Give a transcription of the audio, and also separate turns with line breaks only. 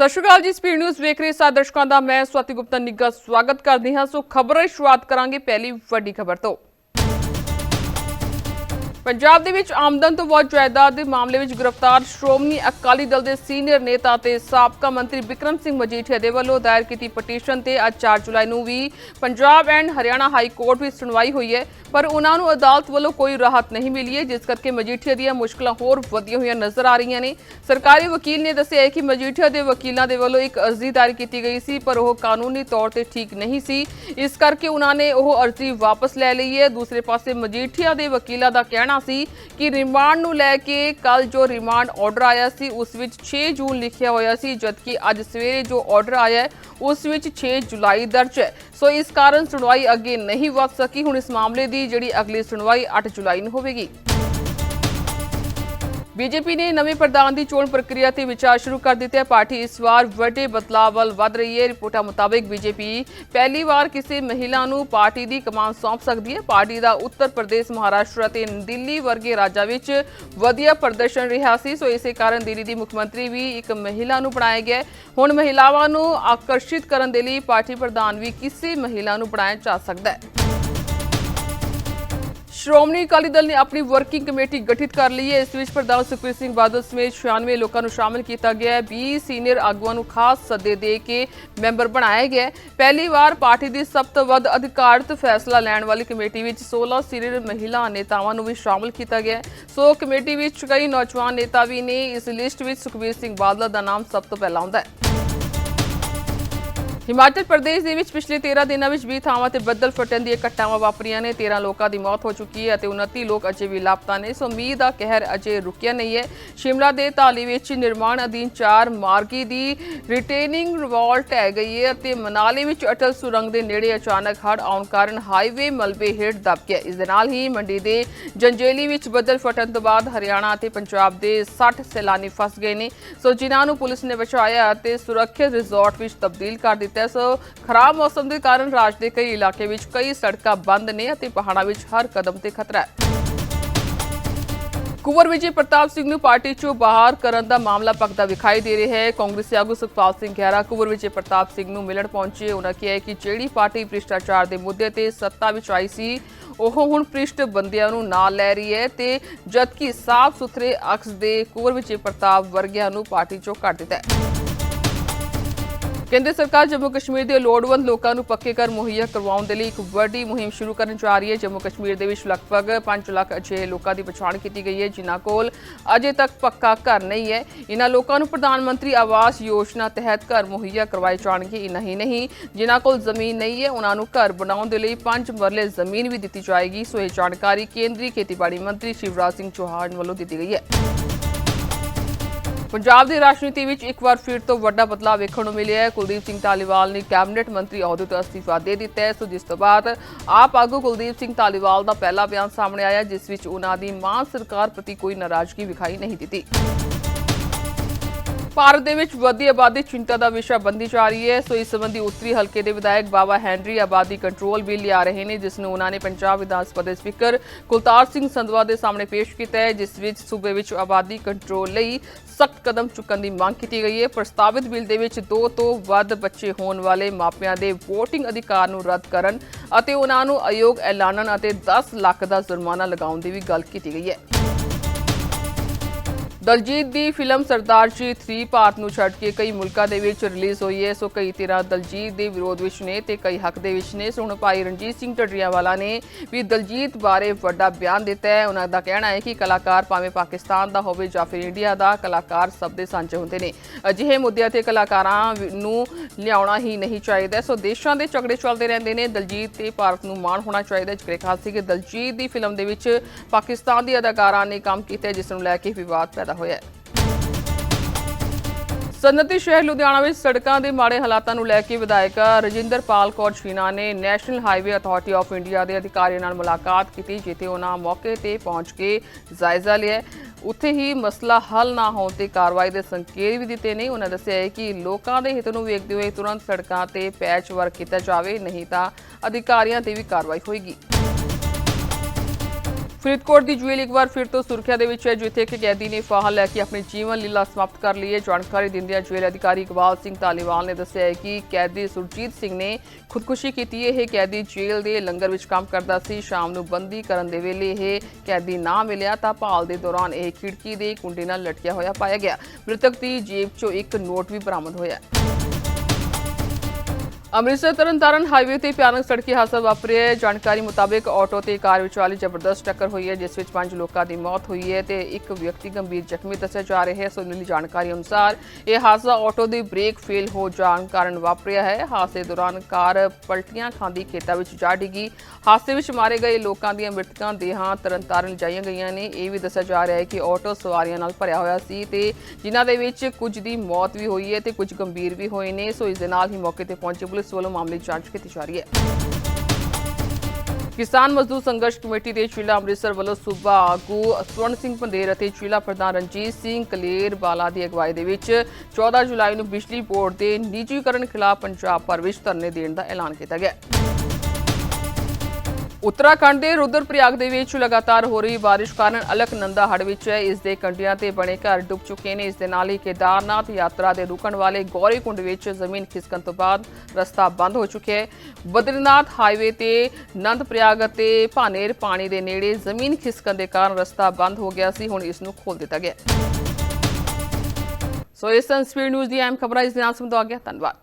ਸਤਿ ਸ਼੍ਰੀ ਅਕਾਲ ਜੀ, speed news ਵੇਖ ਰਹੇ ਸਾਰੇ ਦਰਸ਼ਕਾਂ ਦਾ। ਮੈਂ ਸਵਾਤੀ ਗੁਪਤਾ ਨਿੱਗਾ ਸਵਾਗਤ ਕਰਦੀ ਹਾਂ। ਸੋ ਖਬਰਾਂ ਦੀ ਸ਼ੁਰੂਆਤ ਕਰਾਂਗੇ ਪਹਿਲੀ ਵੱਡੀ ਖਬਰ ਤੋਂ। ਪੰਜਾਬ ਦੇ ਵਿੱਚ ਆਮਦਨ ਤੋਂ ਵੱਧ ਜਾਇਦਾਦ ਦੇ ਮਾਮਲੇ ਵਿੱਚ ਗ੍ਰਿਫਤਾਰ ਸ਼੍ਰੋਮਣੀ ਅਕਾਲੀ ਦਲ ਦੇ ਸੀਨੀਅਰ ਨੇਤਾ ਤੇ ਸਾਬਕਾ ਮੰਤਰੀ ਬਿਕਰਮ ਸਿੰਘ ਮਜੀਠੀਆ ਦੇ ਵੱਲੋਂ ਦਾਇਰ ਕੀਤੀ ਪਟੀਸ਼ਨ ਤੇ ਅੱਜ 4 ਜੁਲਾਈ ਨੂੰ ਵੀ Punjab and Haryana high court ਵਿੱਚ ਸੁਣਵਾਈ ਹੋਈ ਹੈ, ਪਰ ਉਹਨਾਂ ਨੂੰ ਅਦਾਲਤ ਵੱਲੋਂ ਕੋਈ ਰਾਹਤ ਨਹੀਂ ਮਿਲੀ ਹੈ, ਜਿਸ ਕਰਕੇ ਮਜੀਠੀਆ ਦੀਆਂ ਮੁਸ਼ਕਲਾਂ ਹੋਰ ਵਧੀਆਂ ਹੋਈਆਂ ਨਜ਼ਰ ਆ ਰਹੀਆਂ ਨੇ। ਸਰਕਾਰੀ ਵਕੀਲ ਨੇ ਦੱਸਿਆ ਹੈ ਕਿ ਮਜੀਠੀਆ ਦੇ ਵਕੀਲਾਂ ਦੇ ਵੱਲੋਂ ਇੱਕ ਅਰਜ਼ੀ ਦਾਇਰ ਕੀਤੀ ਗਈ ਸੀ, ਪਰ ਉਹ ਕਾਨੂੰਨੀ ਤੌਰ ਤੇ ਠੀਕ ਨਹੀਂ ਸੀ। ਇਸ ਕਰਕੇ ਉਹਨਾਂ ਨੇ ਉਹ ਅਰਜ਼ੀ ਵਾਪਸ ਲੈ ਲਈ ਹੈ। ਦੂਸਰੇ ਪਾਸੇ ਮਜੀਠੀਆ ਦੇ ਵਕੀਲਾਂ ਦਾ ਕਹਿਣਾ ਸੀ ਕਿ ਰਿਮਾਂਡ ਨੂੰ ਲੈ ਕੇ ਕੱਲ ਜੋ ਰਿਮਾਂਡ ਆਰਡਰ ਆਇਆ ਸੀ, ਉਸ ਵਿੱਚ 6 ਜੂਨ ਲਿਖਿਆ ਹੋਇਆ ਸੀ, ਜਦਕਿ ਅੱਜ ਸਵੇਰੇ ਜੋ ਆਰਡਰ ਆਇਆ ਹੈ, ਉਸ ਵਿੱਚ 6 ਜੁਲਾਈ ਦਰਜ ਹੈ। ਸੋ ਇਸ ਕਾਰਨ ਸੁਣਵਾਈ ਅੱਗੇ ਨਹੀਂ ਵਧ ਸਕੀ। ਹੁਣ ਇਸ ਮਾਮਲੇ ਦੀ ਜਿਹੜੀ ਅਗਲੀ ਸੁਣਵਾਈ 8 ਜੁਲਾਈ ਨੂੰ ਹੋਵੇਗੀ। ਬੀਜੇਪੀ ਨੇ ਨਵੇਂ ਪ੍ਰਧਾਨ ਦੀ ਚੋਣ ਪ੍ਰਕਿਰਿਆ ਤੇ ਵਿਚਾਰ ਸ਼ੁਰੂ ਕਰ ਦਿੱਤਾ ਪਾਰਟੀ ਇਸ ਵਾਰ ਵੱਡੇ ਬਦਲਾਅ ਵੱਲ ਵਧ ਰਹੀ ਹੈ। ਰਿਪੋਰਟਾਂ ਮੁਤਾਬਕ ਬੀਜੇਪੀ ਪਹਿਲੀ ਵਾਰ ਕਿਸੇ ਮਹਿਲਾ ਨੂੰ ਪਾਰਟੀ ਦੀ ਕਮਾਨ ਸੌਂਪ ਸਕਦੀ ਹੈ। ਪਾਰਟੀ ਦਾ ਉੱਤਰ ਪ੍ਰਦੇਸ਼, ਮਹਾਰਾਸ਼ਟਰ ਅਤੇ ਦਿੱਲੀ ਵਰਗੇ ਰਾਜਾਂ ਵਿੱਚ ਵਧੀਆ ਪ੍ਰਦਰਸ਼ਨ ਰਿਹਾ ਸੀ। ਸੋ ਇਸੇ ਕਾਰਨ ਦਿੱਲੀ ਦੀ ਮੁੱਖ ਮੰਤਰੀ ਵੀ ਇੱਕ ਮਹਿਲਾ ਨੂੰ ਬਣਾਇਆ ਗਿਆ ਹੁਣ ਮਹਿਲਾਵਾਂ ਨੂੰ ਆਕਰਸ਼ਿਤ ਕਰਨ ਦੇ ਲਈ ਪਾਰਟੀ ਪ੍ਰਧਾਨ ਵੀ ਕਿਸੇ ਮਹਿਲਾ ਨੂੰ ਬਣਾਇਆ ਜਾ ਸਕਦਾ ਹੈ। ਸ਼੍ਰੋਮਣੀ ਅਕਾਲੀ ਦਲ ਨੇ ਆਪਣੀ ਵਰਕਿੰਗ ਕਮੇਟੀ ਗਠਿਤ ਕਰ ਲਈ ਹੈ। ਇਸ ਵਿੱਚ ਪ੍ਰਧਾਨ ਸੁਖਬੀਰ ਸਿੰਘ ਬਾਦਲ ਸਮੇਤ 96 ਲੋਕਾਂ ਨੂੰ ਸ਼ਾਮਲ ਕੀਤਾ ਗਿਆ ਹੈ। 20 ਸੀਨੀਅਰ ਆਗੂਆਂ ਨੂੰ ਖਾਸ ਸੱਦੇ ਦੇ ਕੇ ਮੈਂਬਰ ਬਣਾਇਆ ਗਿਆ ਪਹਿਲੀ ਵਾਰ ਪਾਰਟੀ ਦੀ ਸਭ ਤੋਂ ਵੱਧ ਅਧਿਕਾਰਤ ਫੈਸਲਾ ਲੈਣ ਵਾਲੀ ਕਮੇਟੀ ਵਿੱਚ 16 ਸੀਨੀਅਰ ਮਹਿਲਾ ਨੇਤਾਵਾਂ ਨੂੰ ਵੀ ਸ਼ਾਮਲ ਕੀਤਾ ਗਿਆ ਸੋ ਕਮੇਟੀ ਵਿੱਚ ਕਈ ਨੌਜਵਾਨ ਨੇਤਾ ਵੀ ਨੇ। ਇਸ ਲਿਸਟ ਵਿੱਚ ਸੁਖਬੀਰ ਸਿੰਘ ਬਾਦਲ ਦਾ ਨਾਮ ਸਭ ਤੋਂ ਪਹਿਲਾਂ ਆਉਂਦਾ ਹੈ। ਹਿਮਾਚਲ ਪ੍ਰਦੇਸ਼ ਦੇ ਵਿੱਚ ਪਿਛਲੇ 13 ਦਿਨਾਂ ਵਿੱਚ 20 ਥਾਵਾਂ ਤੇ ਬੱਦਲ ਫਟਣ ਦੀਆਂ ਘਟਨਾਵਾਂ ਵਾਪਰੀਆਂ ਨੇ। 13 ਲੋਕਾਂ ਦੀ ਮੌਤ ਹੋ ਚੁੱਕੀ ਹੈ ਅਤੇ 29 ਲੋਕ ਅਜੇ ਵੀ ਲਾਪਤਾ ਨੇ। ਸੋ ਮੀਂਹ ਦਾ ਕਹਿਰ ਅਜੇ ਰੁਕਿਆ ਨਹੀਂ ਹੈ। ਸ਼ਿਮਲਾ ਦੇ ਧਾਲੀ ਵਿੱਚ ਨਿਰਮਾਣ ਅਧੀਨ 4 ਮਾਰਗੀ ਦੀ ਰਿਟੇਨਿੰਗ ਵਾਲ ਢਹਿ ਗਈ ਹੈ ਅਤੇ ਮਨਾਲੀ ਵਿੱਚ ਅਟਲ ਸੁਰੰਗ ਦੇ ਨੇੜੇ ਅਚਾਨਕ ਹੜ੍ਹ ਆਉਣ ਕਾਰਨ ਹਾਈਵੇ ਮਲਬੇ ਹੇਠ ਦਬ ਗਿਆ। ਇਸ ਦੇ ਨਾਲ ਹੀ ਮੰਡੀ ਦੇ ਜੰਜੇਲੀ ਵਿੱਚ ਬੱਦਲ ਫਟਣ ਤੋਂ ਬਾਅਦ ਹਰਿਆਣਾ ਅਤੇ ਪੰਜਾਬ ਦੇ 60 ਸੈਲਾਨੀ ਫਸ ਗਏ ਨੇ। ਸੋ ਜਿਨ੍ਹਾਂ ਨੂੰ ਪੁਲਿਸ ਨੇ ਬਚਾਇਆ ਅਤੇ ਸੁਰੱਖਿਅਤ ਰਿਜ਼ੋਰਟ ਵਿੱਚ ਤਬਦੀਲ ਕਰ ਦਿੱਤਾ ਹੈ। ਸੋ ਖਰਾਬ ਮੌਸਮ ਦੇ ਕਾਰਨ ਰਾਜ ਦੇ ਕਈ ਇਲਾਕੇ ਵਿੱਚ ਕਈ ਸੜਕਾਂ ਬੰਦ ਨੇ ਅਤੇ ਪਹਾੜਾਂ ਵਿੱਚ ਹਰ ਕਦਮ ਤੇ ਖਤਰਾ ਹੈ। ਕੁੰਵਰ ਵਿਜੇ ਪ੍ਰਤਾਪ ਸਿੰਘ ਨੂੰ ਪਾਰਟੀ ਚੋਂ ਬਾਹਰ ਕਰਨ ਦਾ ਮਾਮਲਾ ਪੱਕਦਾ ਵਿਖਾਈ ਦੇ ਰਿਹਾ ਹੈ। ਕਾਂਗਰਸੀ ਆਗੂ ਸੁਖਪਾਲ ਸਿੰਘ ਖਹਿਰਾ ਕੁਵਰ ਵਿਜੇ ਪ੍ਰਤਾਪ ਸਿੰਘ ਨੂੰ ਮਿਲਣ ਪਹੁੰਚੇ। ਉਹਨਾਂ ਕਿਹਾ ਕਿ ਜਿਹੜੀ ਪਾਰਟੀ ਭ੍ਰਿਸ਼ਟਾਚਾਰ ਦੇ ਮੁੱਦੇ ਤੇ ਸੱਤਾ ਵਿੱਚ ਆਈ ਸੀ, ਉਹ ਹੁਣ ਭ੍ਰਿਸ਼ਟ ਬੰਦਿਆਂ ਨੂੰ ਨਾਲ ਲੈ ਰਹੀ ਹੈ ਤੇ ਜਦਕਿ ਸਾਫ਼ ਸੁਥਰੇ ਅਕਸ ਦੇ ਕੁਵਰ ਵਿਜੇ ਪ੍ਰਤਾਪ ਵਰਗਿਆਂ ਨੂੰ ਪਾਰਟੀ ਚੋਂ ਕੱਢ ਦਿੱਤਾ ਹੈ। ਕੇਂਦਰ ਸਰਕਾਰ ਜੰਮੂ ਕਸ਼ਮੀਰ ਦੇ ਲੋੜਵੰਦ ਲੋਕਾਂ ਨੂੰ ਪੱਕੇ ਘਰ ਮੁਹੱਈਆ ਕਰਵਾਉਣ ਦੇ ਲਈ ਇੱਕ ਵੱਡੀ ਮੁਹਿੰਮ ਸ਼ੁਰੂ ਕਰਨ ਜਾ ਰਹੀ ਹੈ। ਜੰਮੂ ਕਸ਼ਮੀਰ ਦੇ ਵਿੱਚ ਲਗਭਗ 5 ਲੱਖ ਅਜਿਹੇ ਲੋਕਾਂ ਦੀ ਪਛਾਣ ਕੀਤੀ ਗਈ ਹੈ, ਜਿਨ੍ਹਾਂ ਕੋਲ ਅਜੇ ਤੱਕ ਪੱਕਾ ਘਰ ਨਹੀਂ ਹੈ। ਇਹਨਾਂ ਲੋਕਾਂ ਨੂੰ ਪ੍ਰਧਾਨ ਮੰਤਰੀ ਆਵਾਸ ਯੋਜਨਾ ਤਹਿਤ ਘਰ ਮੁਹੱਈਆ ਕਰਵਾਏ ਜਾਣਗੇ। ਇੰਨਾ ਹੀ ਨਹੀਂ, ਜਿਨ੍ਹਾਂ ਕੋਲ ਜ਼ਮੀਨ ਨਹੀਂ ਹੈ ਉਹਨਾਂ ਨੂੰ ਘਰ ਬਣਾਉਣ ਦੇ ਲਈ 5 ਮਰਲੇ ਜ਼ਮੀਨ ਵੀ ਦਿੱਤੀ ਜਾਏਗੀ। ਸੋ ਇਹ ਜਾਣਕਾਰੀ ਕੇਂਦਰੀ ਖੇਤੀਬਾੜੀ ਮੰਤਰੀ ਸ਼ਿਵਰਾਜ ਸਿੰਘ ਚੌਹਾਨ ਵੱਲੋਂ ਦਿੱਤੀ ਗਈ ਹੈ। ਪੰਜਾਬ ਦੀ ਰਾਜਨੀਤੀ ਵਿੱਚ ਇੱਕ ਵਾਰ ਫਿਰ ਤੋਂ ਵੱਡਾ ਬਦਲਾਅ ਵੇਖਣ ਨੂੰ ਮਿਲਿਆ ਹੈ। ਕੁਲਦੀਪ ਸਿੰਘ ਧਾਲੀਵਾਲ ਨੇ ਕੈਬਨਿਟ ਮੰਤਰੀ ਅਹੁਦੇ ਤੋਂ ਅਸਤੀਫਾ ਦੇ ਦਿੱਤਾ ਹੈ। ਸੋ ਜਿਸ ਤੋਂ ਬਾਅਦ ਆਪ ਆਗੂ ਕੁਲਦੀਪ ਸਿੰਘ ਧਾਲੀਵਾਲ ਦਾ ਪਹਿਲਾ ਬਿਆਨ ਸਾਹਮਣੇ ਆਇਆ, ਜਿਸ ਵਿੱਚ ਉਹਨਾਂ ਦੀ ਮਾਂ ਸਰਕਾਰ ਪ੍ਰਤੀ ਕੋਈ ਨਾਰਾਜ਼ਗੀ ਵਿਖਾਈ ਨਹੀਂ ਦਿੱਤੀ। ਭਾਰਤ ਦੇ ਵਿੱਚ ਵਧਦੀ ਆਬਾਦੀ ਚਿੰਤਾ ਦਾ ਵਿਸ਼ਾ ਬੰਦੀ ਜਾ ਰਹੀ ਹੈ। ਸੋ ਇਸ ਸੰਬੰਧੀ ਉੱਤਰੀ ਹਲਕੇ ਦੇ ਵਿਧਾਇਕ ਬਾਬਾ ਹੈਨਰੀ ਆਬਾਦੀ ਕੰਟਰੋਲ ਬਿੱਲ ਲਿਆ ਰਹੇ ਨੇ, ਜਿਸ ਨੂੰ ਉਹਨਾਂ ਨੇ ਪੰਜਾਬ ਵਿਧਾਨ ਸਭਾ ਦੇ ਸਪੀਕਰ ਕੁਲਤਾਰ ਸਿੰਘ ਸੰਧਵਾ ਦੇ ਸਾਹਮਣੇ ਪੇਸ਼ ਕੀਤਾ ਹੈ, ਜਿਸ ਵਿੱਚ ਸੂਬੇ ਵਿੱਚ ਆਬਾਦੀ ਕੰਟਰੋਲ ਲਈ ਸਖਤ ਕਦਮ ਚੁੱਕਣ ਦੀ ਮੰਗ ਕੀਤੀ ਗਈ ਹੈ। ਪ੍ਰਸਤਾਵਿਤ ਬਿੱਲ ਦੇ ਵਿੱਚ ਦੋ ਤੋਂ ਵੱਧ ਬੱਚੇ ਹੋਣ ਵਾਲੇ ਮਾਪਿਆਂ ਦੇ VOTING ਅਧਿਕਾਰ ਨੂੰ ਰੱਦ ਕਰਨ ਅਤੇ ਉਹਨਾਂ ਨੂੰ ਅਯੋਗ ਐਲਾਨਣ ਅਤੇ 10 ਲੱਖ ਦਾ ਜੁਰਮਾਨਾ ਲਗਾਉਣ ਦੀ ਵੀ ਗੱਲ ਕੀਤੀ ਗਈ ਹੈ। ਦਲਜੀਤ ਦੀ ਫਿਲਮ ਸਰਦਾਰ ਜੀ 3 ਭਾਰਤ ਨੂੰ ਛੱਡ ਕੇ ਕਈ ਮੁਲਕਾਂ ਦੇ ਵਿੱਚ ਰਿਲੀਜ਼ ਹੋਈ ਹੈ। ਸੋ ਕਈ ਧਿਰਾਂ ਦਲਜੀਤ ਦੇ ਵਿਰੋਧ ਵਿੱਚ ਨੇ ਤੇ ਕਈ ਹੱਕ ਦੇ ਵਿੱਚ ਨੇ। ਸੋ ਹੁਣ ਭਾਈ ਰਣਜੀਤ ਸਿੰਘ ਢੱਡਰੀਆਵਾਲਾ ਨੇ ਵੀ ਦਲਜੀਤ ਬਾਰੇ ਵੱਡਾ ਬਿਆਨ ਦਿੱਤਾ ਹੈ। ਉਹਨਾਂ ਦਾ ਕਹਿਣਾ ਹੈ ਕਿ ਕਲਾਕਾਰ ਭਾਵੇਂ ਪਾਕਿਸਤਾਨ ਦਾ ਹੋਵੇ ਜਾਂ ਫਿਰ ਇੰਡੀਆ ਦਾ, ਕਲਾਕਾਰ ਸਭ ਦੇ ਸਾਂਝੇ ਹੁੰਦੇ ਨੇ। ਅਜਿਹੇ ਮੁੱਦਿਆਂ ਤੇ ਕਲਾਕਾਰਾਂ ਵੀ- ਨੂੰ ਲਿਆਉਣਾ ਹੀ ਨਹੀਂ ਚਾਹੀਦਾ। ਸੋ ਦੇਸ਼ਾਂ ਦੇ ਝਗੜੇ ਚੱਲਦੇ ਰਹਿੰਦੇ ਨੇ। ਦਲਜੀਤ ਤੇ ਭਾਰਤ ਨੂੰ ਮਾਣ ਹੋਣਾ ਚਾਹੀਦਾ ਜਿਕਰੇ ਖਾਸ ਸੀ ਕਿ ਦਲਜੀਤ ਦੀ ਫਿਲਮ ਦੇ ਵਿੱਚ ਪਾਕਿਸਤਾਨ ਦੀ ਅਦਾਕਾਰਾ ਨੇ ਕੰਮ ਕੀਤਾ ਜਿਸ ਨੂੰ ਲੈ ਕੇ ਵਿਵਾਦ ਪੈਦਾ ਹੋਇਆ ਹੈ। ਸਨਅਤੀ ਸ਼ਹਿਰ ਲੁਧਿਆਣਾ ਵਿੱਚ ਸੜਕਾਂ ਦੇ ਮਾੜੇ ਹਾਲਾਤਾਂ ਨੂੰ ਲੈ ਕੇ ਵਿਧਾਇਕ ਰਜਿੰਦਰਪਾਲ ਕੌਰ ਛੀਨਾ ਨੇ national highway authority of India ਦੇ ਅਧਿਕਾਰੀਆਂ ਨਾਲ ਮੁਲਾਕਾਤ ਕੀਤੀ, ਜਿੱਥੇ ਉਹਨਾਂ ਮੌਕੇ ਤੇ ਪਹੁੰਚ ਕੇ ਜਾਇਜ਼ਾ ਲਿਆ ਉੱਥੇ ਹੀ ਮਸਲਾ ਹੱਲ ਨਾ ਹੋਣ ਤੇ ਕਾਰਵਾਈ ਦੇ ਸੰਕੇਤ ਵੀ ਦਿੱਤੇ ਨੇ। ਉਹਨਾਂ ਦੱਸਿਆ ਹੈ ਕਿ ਲੋਕਾਂ ਦੇ ਹਿੱਤ ਨੂੰ ਵੇਖਦੇ ਹੋਏ ਤੁਰੰਤ ਸੜਕਾਂ ਤੇ ਪੈਚ ਵਰਕ ਕੀਤਾ ਜਾਵੇ, ਨਹੀਂ ਤਾਂ ਅਧਿਕਾਰੀਆਂ ਤੇ ਵੀ ਕਾਰਵਾਈ ਹੋਏਗੀ। ਫਰੀਦਕੋਟ ਦੀ ਜੁਏਲ ਇੱਕ ਵਾਰ ਫਿਰ ਤੋਂ ਸੁਰੱਖਿਆ ਦੇ ਵਿੱਚ ਹੈ, ਜਿੱਥੇ ਇੱਕ ਕੈਦੀ ਨੇ ਫਾਹਾ ਲੈ ਕੇ ਆਪਣੀ ਜੀਵਨ ਲੀਲਾ ਸਮਾਪਤ ਕਰ ਲਈ ਹੈ। ਜਾਣਕਾਰੀ ਦਿੰਦਿਆਂ ਜੁਏਲ ਅਧਿਕਾਰੀ ਇਕਬਾਲ ਸਿੰਘ ਧਾਲੀਵਾਲ ਨੇ ਦੱਸਿਆ ਹੈ ਕਿ ਕੈਦੀ ਸੁਰਜੀਤ ਸਿੰਘ ਨੇ ਖੁਦਕੁਸ਼ੀ ਕੀਤੀ। ਹੈ ਇਹ ਕੈਦੀ ਜੇਲ੍ਹ ਦੇ ਲੰਗਰ ਵਿੱਚ ਕੰਮ ਕਰਦਾ ਸੀ। ਸ਼ਾਮ ਨੂੰ ਬੰਦੀ ਕਰਨ ਦੇ ਵੇਲੇ ਇਹ ਕੈਦੀ ਨਾ ਮਿਲਿਆ ਤਾਂ ਭਾਲ ਦੇ ਦੌਰਾਨ ਇਹ ਖਿੜਕੀ ਦੇ ਕੁੰਡੇ ਨਾਲ ਲਟਕਿਆ ਹੋਇਆ ਪਾਇਆ ਗਿਆ। ਮ੍ਰਿਤਕ ਦੀ ਜੇਬ 'ਚੋਂ ਇੱਕ ਨੋਟ ਵੀ ਬਰਾਮਦ ਹੋਇਆ ਅੰਮ੍ਰਿਤਸਰ ਤਰਨਤਾਰਨ ਹਾਈਵੇ ਤੇ ਭਿਆਨਕ ਸੜਕੀ ਹਾਦਸਾ ਵਾਪਰਿਆ ਹੈ। ਜਾਣਕਾਰੀ ਮੁਤਾਬਕ ਆਟੋ ਤੇ ਕਾਰ ਵਿਚਾਲੇ ਜ਼ਬਰਦਸਤ ਟੱਕਰ ਹੋਈ ਹੈ, ਜਿਸ ਵਿੱਚ ਪੰਜ ਲੋਕਾਂ ਦੀ ਮੌਤ ਹੋਈ ਹੈ ਤੇ ਇੱਕ ਵਿਅਕਤੀ ਗੰਭੀਰ ਜ਼ਖਮੀ ਦੱਸਿਆ ਜਾ ਰਿਹਾ ਹੈ। ਸੋ ਮਿਲੀ ਜਾਣਕਾਰੀ ਅਨੁਸਾਰ ਇਹ ਹਾਦਸਾ ਆਟੋ ਦੀ ਬ੍ਰੇਕ ਫੇਲ ਹੋ ਜਾਣ ਕਾਰਨ ਵਾਪਰਿਆ ਹੈ। ਹਾਦਸੇ ਦੌਰਾਨ ਕਾਰ ਪਲਟੀਆਂ ਖਾਂਦੀ ਖੇਤਾਂ ਵਿੱਚ ਜਾ ਡਿੱਗੀ। ਹਾਦਸੇ ਵਿੱਚ ਮਾਰੇ ਗਏ ਲੋਕਾਂ ਦੀਆਂ ਮ੍ਰਿਤਕਾਂ ਦੇਹਾਂ ਤਰਨਤਾਰਨ ਲਿਜਾਈਆਂ ਗਈਆਂ ਨੇ। ਇਹ ਵੀ ਦੱਸਿਆ ਜਾ ਰਿਹਾ ਹੈ ਕਿ ਆਟੋ ਸਵਾਰੀਆਂ ਨਾਲ ਭਰਿਆ ਹੋਇਆ ਸੀ ਤੇ ਜਿਨ੍ਹਾਂ ਦੇ ਵਿੱਚ ਕੁਝ ਦੀ ਮੌਤ ਵੀ ਹੋਈ ਹੈ ਤੇ ਕੁਝ ਗੰਭੀਰ ਵੀ ਹੋਏ ਨੇ। ਸੋ ਇਸ ਦੇ ਨਾਲ ਹੀ ਮੌਕੇ ਤੇ ਪਹੁੰਚੀ ਪੁਲਿਸ ਵੱਲੋਂ ਮਾਮਲੇ ਦੀ ਜਾਂਚ ਕੀਤੀ ਜਾ ਰਹੀ ਹੈ। ਕਿਸਾਨ ਮਜ਼ਦੂਰ ਸੰਘਰਸ਼ ਕਮੇਟੀ ਦੇ ਜ਼ਿਲ੍ਹਾ ਅੰਮ੍ਰਿਤਸਰ ਵੱਲੋਂ ਸੂਬਾ ਆਗੂ ਸਵਰਨ ਸਿੰਘ ਪੰਦੇਰ ਅਤੇ ਜ਼ਿਲ੍ਹਾ ਪ੍ਰਧਾਨ ਰਣਜੀਤ ਸਿੰਘ ਕਲੇਰ ਬਾਲਾ ਦੀ ਅਗਵਾਈ ਦੇ ਵਿੱਚ 14 ਜੁਲਾਈ ਨੂੰ ਬਿਜਲੀ ਬੋਰਡ ਦੇ ਨਿੱਜੀਕਰਨ ਖਿਲਾਫ ਪੰਜਾਬ ਭਰ ਵਿੱਚ ਧਰਨੇ ਦੇਣ ਦਾ ਐਲਾਨ ਕੀਤਾ ਗਿਆ। ਉੱਤਰਾਖੰਡ ਦੇ ਰੁਦਰਪ੍ਰਯਾਗ ਦੇ ਵਿੱਚ ਲਗਾਤਾਰ ਹੋ ਰਹੀ ਬਾਰਿਸ਼ ਕਾਰਨ ਅਲਕਨੰਦਾ ਹੜ ਵਿੱਚ ਹੈ ਇਸ ਦੇ ਕੰਢਿਆਂ ਤੇ ਬਣੇ ਘਰ ਡੁੱਬ ਚੁੱਕੇ ਨੇ। ਇਸ ਦੇ ਨਾਲ ਹੀ ਕੇਦਾਰਨਾਥ ਯਾਤਰਾ ਦੇ ਰੁਕਣ ਵਾਲੇ ਗੌਰੀਕੁੰਡ ਵਿੱਚ ਜ਼ਮੀਨ ਖਿਸਕਣ ਤੋਂ ਬਾਅਦ ਰਸਤਾ ਬੰਦ ਹੋ ਚੁੱਕਿਆ ਹੈ। ਬਦਰੀਨਾਥ ਹਾਈਵੇ ਤੇ ਨੰਦਪ੍ਰਯਾਗ ਅਤੇ ਭਾਨੇਰ ਪਾਣੀ ਦੇ ਨੇੜੇ ਜ਼ਮੀਨ ਖਿਸਕਣ ਦੇ ਕਾਰਨ ਰਸਤਾ ਬੰਦ ਹੋ ਗਿਆ ਸੀ। ਹੁਣ ਇਸ ਨੂੰ ਖੋਲ ਦਿੱਤਾ ਗਿਆ ਸੋ ਇਸ ਸੰਸਪੀਡ ਨਿਊਜ਼ ਦੀ ਅਹਿਮ ਖਬਰਾਂ, ਇਸ ਦੇ ਨਾਲ ਸਮਝਾ ਗਿਆ ਧੰਨਵਾਦ।